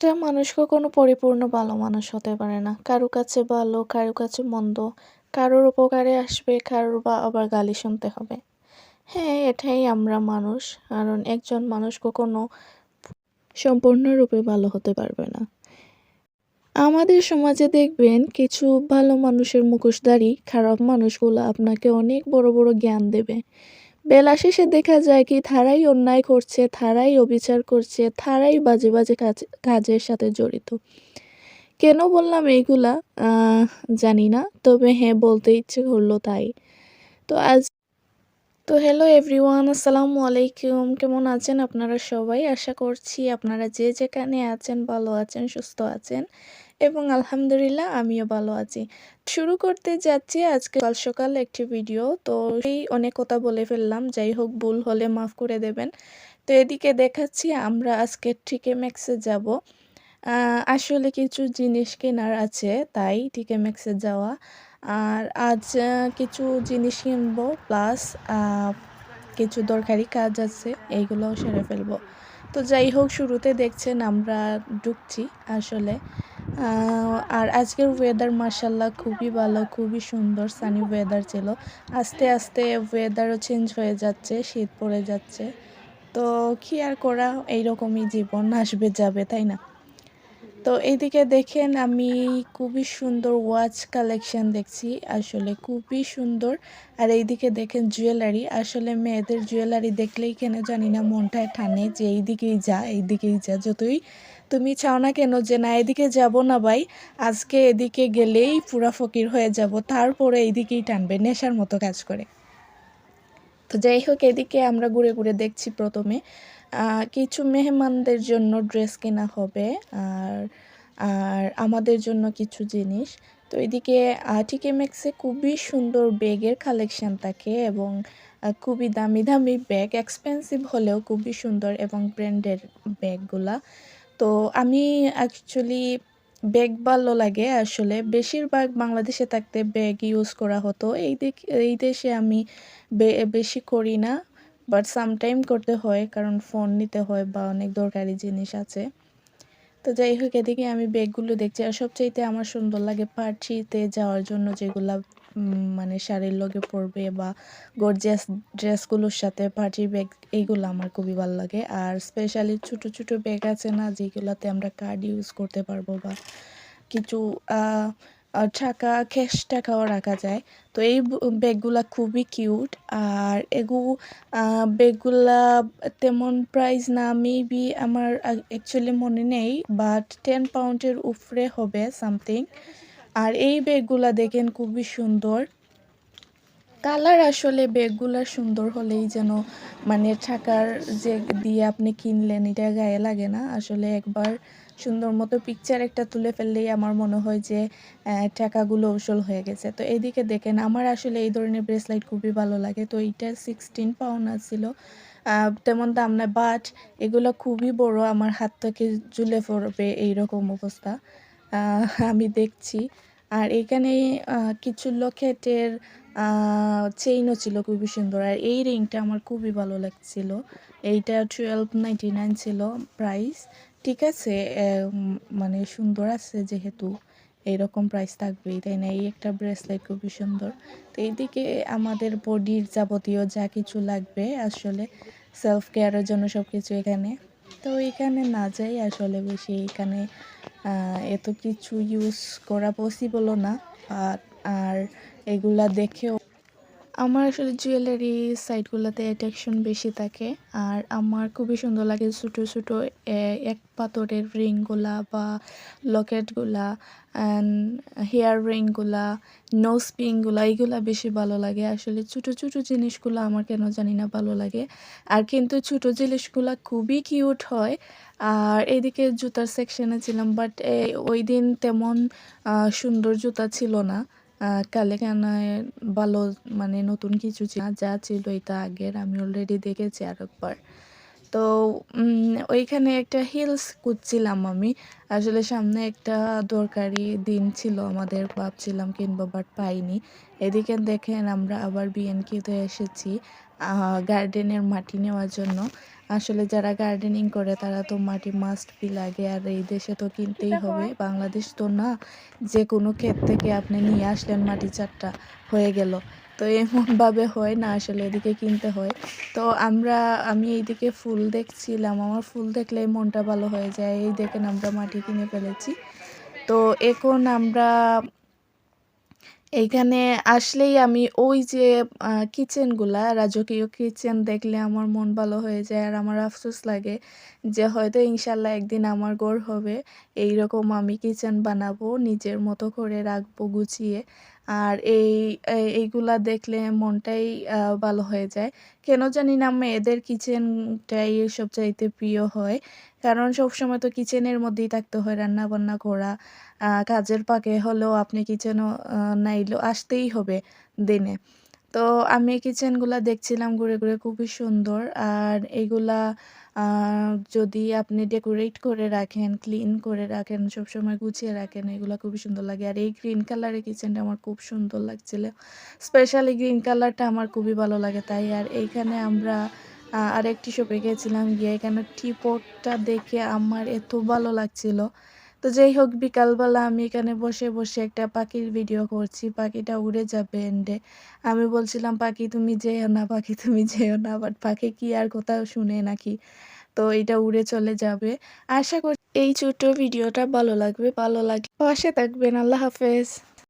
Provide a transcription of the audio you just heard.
একটা মানুষ কখনো পরিপূর্ণ ভালো মানুষ হতে পারে না। কারও কাছে ভালো, কারও কাছে মন্দ, কারোর উপকারে আসবে, কারোর বা আবার গালি শুনতে হবে। হ্যাঁ এটাই আমরা মানুষ, কারণ একজন মানুষ কখনো সম্পূর্ণরূপে ভালো হতে পারবে না। আমাদের সমাজে দেখবেন কিছু ভালো মানুষের মুখোশধারী, খারাপ মানুষগুলো আপনাকে অনেক বড় বড় জ্ঞান দেবে। বেলা শেষে দেখা যায় কি, তারাই অন্যায় করছে, তারাই অবিচার করছে, তারাই বাজে বাজে কাজ, কাজের সাথে জড়িত। কেন বললাম এইগুলা? জানি না, তবে হ্যাঁ বলতে ইচ্ছে করল তাই। তো আজ, তো হ্যালো এভরিওয়ান আসসালামু আলাইকুম, কেমন আছেন আপনারা সবাই? আশা করছি আপনারা যে যেখানে আছেন, ভালো আছেন, সুস্থ আছেন। এবং আলহামদুলিল্লাহ আমিও ভালো আছি। শুরু করতে যাচ্ছি আজকে কাল সকাল একটি ভিডিও তো সেই অনেক কথা বলে ফেললাম। যাই হোক, ভুল হলে মাফ করে দেবেন। তো এদিকে দেখাচ্ছি, আমরা আজকে ঠিকে ম্যাক্সে যাব। আসলে কিছু জিনিস কেনার আছে, তাই ঠিকে ম্যাক্সে যাওয়া। আর আজ কিছু জিনিস কিনবো প্লাস কিছু দরকারি কাজ আছে, এইগুলোও সেরে ফেলব। তো যাই হোক, শুরুতে দেখছেন আমরা ঢুকছি আসলে। আর আজকের ওয়েদার মার্শাল্লাহ খুবই ভালো, খুবই সুন্দর সানি ওয়েদার ছিল। আস্তে আস্তে ওয়েদারও চেঞ্জ হয়ে যাচ্ছে, শীত পড়ে যাচ্ছে। তো কি আর করা, এইরকমই জীবন আসবে যাবে, তাই না? তো এইদিকে দেখেন আমি খুবই সুন্দর ওয়াচ কালেকশন দেখছি। আসলে খুবই সুন্দর। আর এইদিকে দেখেন জুয়েলারি আসলে মেয়েদের জুয়েলারি দেখলেই কেন জানি না মনটায় টানে যে এইদিকেই যা এইদিকেই যা, যতই তুমি চাও না কেন যে না এদিকে যাব না ভাই। আজকে এদিকে গেলেই পুরা ফকির হয়ে যাব, তারপরে এইদিকেই টানবে, নেশার মতো কাজ করে। তো যাই হোক এদিকে আমরা ঘুরে ঘুরে দেখছি প্রথমে কিছু মেহমানদের জন্য ড্রেস কেনা হবে আর আর আমাদের জন্য কিছু জিনিস। তো এদিকে টিকে ম্যাক্সে খুবই সুন্দর ব্যাগের কালেকশান থাকে এবং খুবই দামি দামি ব্যাগ এক্সপেন্সিভ হলেও খুবই সুন্দর এবং ব্র্যান্ডের ব্যাগগুলা। তো আমি অ্যাকচুয়ালি ব্যাগ ভালো লাগে আসলে। বেশিরভাগ বাংলাদেশে থাকতে ব্যাগ ইউজ করা হতো। এই দিক, এই দেশে আমি বেশি করি না বাট সামটাইম করতে হয়, কারণ ফোন নিতে হয় বা অনেক দরকারি জিনিস আছে। তো যাই হোক, এদিকে আমি ব্যাগগুলো দেখছি। আর সবচাইতে আমার সুন্দর লাগে পার্টিতে যাওয়ার জন্য যেগুলা মানে শাড়ির লগে পরবে বা গর্জিয়াস ড্রেসগুলোর সাথে পার্টি ব্যাগ এইগুলো আমার খুবই ভালো লাগে। আর স্পেশালি ছোট ছোট ব্যাগ আছে না, যেগুলোতে আমরা কার্ড ইউজ করতে পারব বা কিছু টাকা ক্যাশ টাকাও রাখা যায়। তো এই ব্যাগগুলা খুবই কিউট আর এগু ব্যাগগুলা তেমন প্রাইস না মেবি আমার অ্যাকচুয়ালি মনে নেই বাট টেন পাউন্ডের উপরে হবে সামথিং আর এই ব্যাগগুলা দেখেন খুবই সুন্দর। কালার আসলে ব্যাগগুলা সুন্দর হলেই যেন মানে টাকার যে দিয়ে আপনি কিনলেন, এটা গায়ে লাগে না। আসলে একবার সুন্দর মতো পিকচার একটা তুলে ফেললেই আমার মনে হয় যে টাকাগুলো উসল হয়ে গেছে। তো এইদিকে দেখেন, আমার আসলে এই ধরনের ব্রেসলাইট খুবই ভালো লাগে। তো এইটা সিক্সটিন পাউন্ড ছিল তেমন দাম না বাট এগুলো খুবই বড়। আমার হাত থেকে ঝুলে পড়বে এইরকম অবস্থা। আমি দেখছি। আর এখানে কিছু লকেটের চেইনও ছিল খুবই সুন্দর। আর এই রিংটা আমার খুবই ভালো লাগছিল। এইটা টুয়েলভ নাইনটি নাইন ছিল প্রাইস ঠিক আছে মানে সুন্দর আছে যেহেতু। এইরকম প্রাইস থাকবেই, তাই না? এই একটা ব্রেসলেট খুবই সুন্দর। তো এইদিকে আমাদের বডির যাবতীয় যা কিছু লাগবে আসলে সেলফ কেয়ারের জন্য সব কিছু এখানে। তো এখানে না যাই আসলে বেশি, এখানে এত কিছু ইউজ করা পসিবলও না। আর এগুলা দেখেও আমার আসলে জুয়েলারি সাইটগুলোতে অ্যাট্রাকশন বেশি থাকে। আর আমার খুবই সুন্দর লাগে ছোটো ছোটো এক পাথরের রিংগুলা বা লকেটগুলা হেয়ার রিংগুলা নোজ পিংগুলা এইগুলা বেশি ভালো লাগে। আসলে ছোটো ছোটো জিনিসগুলো আমার কেন জানি না ভালো লাগে। আর কিন্তু ছোটো জিনিসগুলা খুবই কিউট হয়। আর এদিকে জুতার সেকশনে ছিলাম বাট ওই দিন তেমন সুন্দর জুতা ছিল না। কালেকানায় ভালো মানে নতুন কিছু যা ছিল এটা আগের, আমি অলরেডি দেখেছি আর একবার তো ওইখানে একটা হিলস খুঁজছিলাম আমি। আসলে সামনে একটা দরকারি দিন ছিল আমাদের, ভাবছিলাম কিনবো বাট পাইনি। এদিকে দেখেন আমরা আবার বিএনকিতে এসেছি গার্ডেনের মাটি নেওয়ার জন্য। আসলে যারা গার্ডেনিং করে তারা তো মাটি মাস্ট বি লাগে। আর এই দেশে তো কিনতেই হবে। বাংলাদেশ তো না যে কোনো ক্ষেত থেকে আপনি নিয়ে আসলেন মাটি চারটা হয়ে গেল। তো এমনভাবে হয় না আসলে এদিকে কিনতে হয়। তো আমরা আমি এইদিকে ফুল দেখছিলাম। আমার ফুল দেখলেই মনটা ভালো হয়ে যায়। এই দেখেন আমরা মাটি কিনে ফেলেছি। তো এখন আমরা এইখানে আসলেই আমি ওই যে কিচেনগুলা রাজকীয় কিচেন দেখলে আমার মন ভালো হয়ে যায় আর আমার আফসোস লাগে যে হয়তো ইনশাল্লাহ একদিন আমার গোর হবে। এই রকম আমি কিচেন বানাবো, নিজের মতো করে রাখব, গুছিয়ে। আর এই, এই- এইগুলা দেখলে মনটাই ভালো হয়ে যায়। কেন জানি না মেয়েদের কিচেনটাই সব চাইতে প্রিয় হয়। কারণ সবসময় তো কিচেনের মধ্যেই থাকতে হয় রান্না বান্না করা কাজের পাকে হলেও আপনি কিচেনও নাইলেও আসতেই হবে দিনে। তো আমি কিচেনগুলা দেখছিলাম ঘুরে ঘুরে খুবই সুন্দর। আর এগুলা যদি আপনি ডেকোরেট করে রাখেন ক্লিন করে রাখেন, সবসময় গুছিয়ে রাখেন, এগুলো খুবই সুন্দর লাগে। আর এই গ্রিন কালারের কিচেনটা আমার খুব সুন্দর লাগছিল। স্পেশালি গ্রিন কালারটা আমার খুবই ভালো লাগে তাই। আর এইখানে আমরা আরেকটি শপে গিয়েছিলাম গিয়ে, এখানে টিপটটা দেখে আমার এত ভালো লাগছিল। তো যাই হোক বিকালবেলা আমি এখানে বসে বসে একটা পাখির ভিডিও করছি। পাখিটা উড়ে যাবে এন্ডে আমি বলছিলাম, পাখি, তুমি যেও না, পাখি, তুমি যেও না বাট পাখি কি আর কোথাও শুনে নাকি? তো এটা উড়ে চলে যাবে। আশা করছি এই ছোট্ট ভিডিওটা ভালো লাগবে ভালো লাগবে পাশে থাকবেন আল্লাহ হাফেজ।